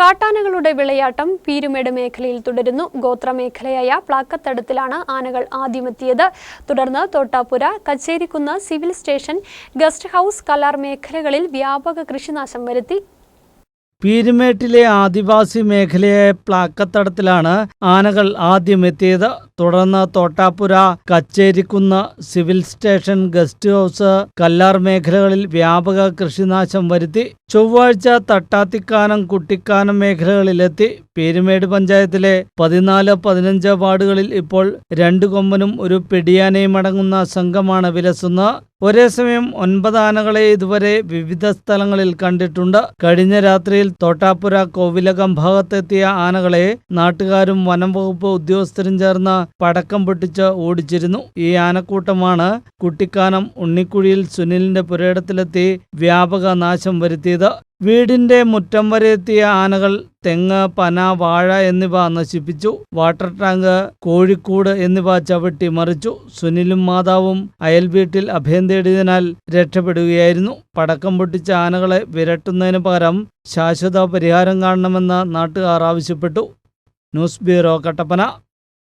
കാട്ടാനകളുടെ വിളയാട്ടം പീരുമേട് മേഖലയിൽ തുടരുന്നു. ഗോത്രമേഖലയായ പ്ലാക്കത്തടത്തിലാണ് ആനകൾ ആദ്യമെത്തിയത്. തുടർന്ന് Thottappura Kacherikunnu civil station guest house Kallar മേഖലകളിൽ വ്യാപക കൃഷിനാശം വരുത്തി. പീരുമേട്ടിലെ ആദിവാസി മേഖലയായ പ്ലാക്കത്തടത്തിലാണ് ആനകൾ ആദ്യം എത്തിയത് തുടർന്ന് Thottappura Kacherikunnu civil station guest house Kallar മേഖലകളിൽ വ്യാപക കൃഷിനാശം വരുത്തി. ചൊവ്വാഴ്ച തട്ടാത്തിക്കാനം കുട്ടിക്കാനം മേഖലകളിലെത്തി. പീരുമേട് പഞ്ചായത്തിലെ പതിനാല് പതിനഞ്ച് വാർഡുകളിൽ ഇപ്പോൾ രണ്ട് കൊമ്പനും ഒരു പെടിയാനയും അടങ്ങുന്ന സംഘമാണ് വിലസുന്നത്. ഒരേ സമയം ഒൻപത് ആനകളെ ഇതുവരെ വിവിധ സ്ഥലങ്ങളിൽ കണ്ടിട്ടുണ്ട്. കഴിഞ്ഞ രാത്രിയിൽ തോട്ടാപ്പുര കോവിലകം ഭാഗത്തെത്തിയ ആനകളെ നാട്ടുകാരും വനം വകുപ്പ് ഉദ്യോഗസ്ഥരും ചേർന്ന് പടക്കം പൊട്ടിച്ച് ഓടിച്ചിരുന്നു. ഈ ആനക്കൂട്ടമാണ് കുട്ടിക്കാനം ഉണ്ണിക്കുഴിയിൽ സുനിലിന്റെ പുരയിടത്തിലെത്തി വ്യാപക നാശം വരുത്തിയത്. വീടിന്റെ മുറ്റം വരെ എത്തിയ ആനകൾ തെങ്ങ് പന വാഴ എന്നിവ നശിപ്പിച്ചു. വാട്ടർ ടാങ്ക് കോഴിക്കൂട് എന്നിവ ചവിട്ടി മറിച്ചു. സുനിലും മാതാവും അയൽ വീട്ടിൽ അഭയം തേടിയതിനാൽ രക്ഷപ്പെടുകയായിരുന്നു. പടക്കം പൊട്ടിച്ച ആനകളെ വിരട്ടുന്നതിന് പകരം ശാശ്വത പരിഹാരം കാണണമെന്ന് നാട്ടുകാർ ആവശ്യപ്പെട്ടു. News bureau Kattappana.